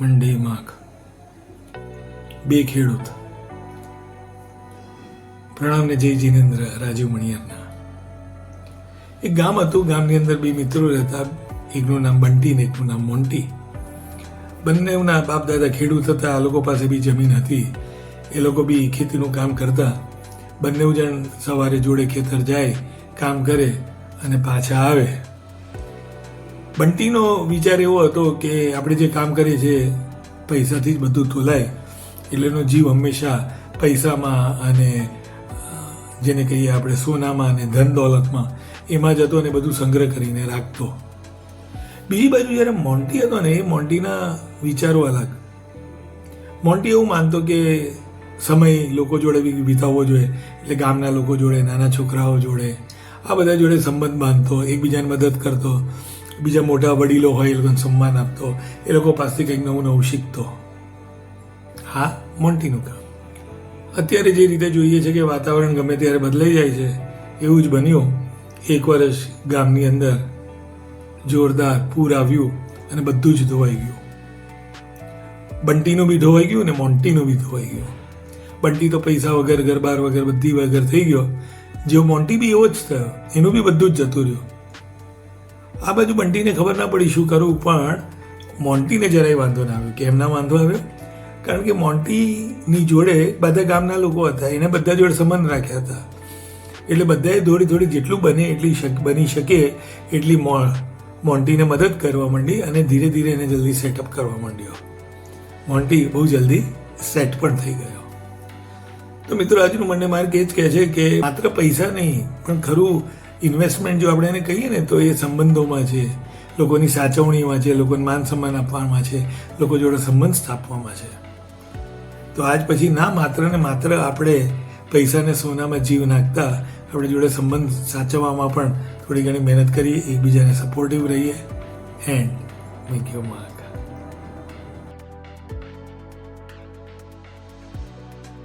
મંડી માખ બે ખેડૂત. પ્રણામ ને જય જીનેન્દ્ર, રાજીવ મણિયારના. એક ગામ હતું, ગામની અંદર બે મિત્રો રહેતા. એકનું નામ બંટી ને એકનું નામ મોન્ટી. બંનેના બાપ દાદા ખેડૂત હતા, આ લોકો પાસે બી જમીન હતી. એ લોકો બી ખેતીનું કામ કરતા. બંને જણ સવારે જોડે ખેતર જાય, કામ કરે અને પાછા આવે. બંટીનો વિચાર એવો હતો કે આપણે જે કામ કરીએ છીએ, પૈસાથી જ બધું તોલાય એટલે એનો જીવ હંમેશા પૈસામાં અને જેને કહીએ આપણે સોનામાં અને ધન દોલતમાં, એમાં જતો અને બધું સંગ્રહ કરીને રાખતો. બીજી બાજુ જ્યારે મોન્ટી હતો ને, એ મોન્ટીના વિચારો અલગ. મોન્ટી એવું માનતો કે સમય લોકો જોડે વિતાવવો જોઈએ, એટલે ગામના લોકો જોડે, નાના છોકરાઓ જોડે, આ બધા જોડે સંબંધ બાંધતો, એકબીજાને મદદ કરતો. બીજા મોટા વડીલો હોય, એ લોકોને સન્માન આપતો, એ લોકો પાસેથી કંઈક નવું નવું શીખતો. હા મોન્ટીનું કામ. અત્યારે જે રીતે જોઈએ છે કે વાતાવરણ ગમે ત્યારે બદલાઈ જાય છે, એવું જ બન્યું. એક વર્ષ ગામની અંદર જોરદાર પૂર આવ્યું અને બધું જ ધોવાઈ ગયું. બંટીનું બી ધોવાઈ ગયું ને મોન્ટીનું બી ધોવાઈ ગયું. બંટી તો પૈસા વગર ગરબાર વગર બધી વગર થઈ ગયો. જેવો મોન્ટી બી એવો જ થયો. એનું બી બધું જ જતું રહ્યું. આ બાજુ બંટીને ખબર ના પડી શું કરવું પણ મોન્ટીને જરાય વાંધો ના આવ્યો કેમ ના વાંધો આવ્યો કારણ કે મોન્ટીની જોડે બધા ગામના લોકો હતા, એને બધા જોડે સંબંધ રાખ્યા હતા. એટલે બધાએ થોડી થોડી જેટલું બને એટલી બની શકે એટલી મો, મોન્ટીને મદદ કરવા માંડી અને ધીરે ધીરે એને જલ્દી સેટઅપ કરવા માંડ્યો. મોન્ટી બહુ જલ્દી સેટ પણ થઈ ગયો. તો મિત્રો, આજનું મને માર્ગ એ જ કહે છે કે માત્ર પૈસા નહીં, પણ ખરું ઇન્વેસ્ટમેન્ટ જો આપણે એને કહીએ ને, તો એ સંબંધોમાં છે, લોકોની સાચવણીમાં છે, લોકોને માન સન્માન આપવામાં છે, લોકો જોડે સંબંધ સ્થાપવામાં છે. તો આજ પછી ના માત્ર ને માત્ર આપણે પૈસાને સોનામાં જીવ નાખતા, આપણે જોડે સંબંધ સાચવવામાં પણ થોડી ઘણી મહેનત કરીએ, એકબીજાને સપોર્ટિવ રહીએ. And make you mark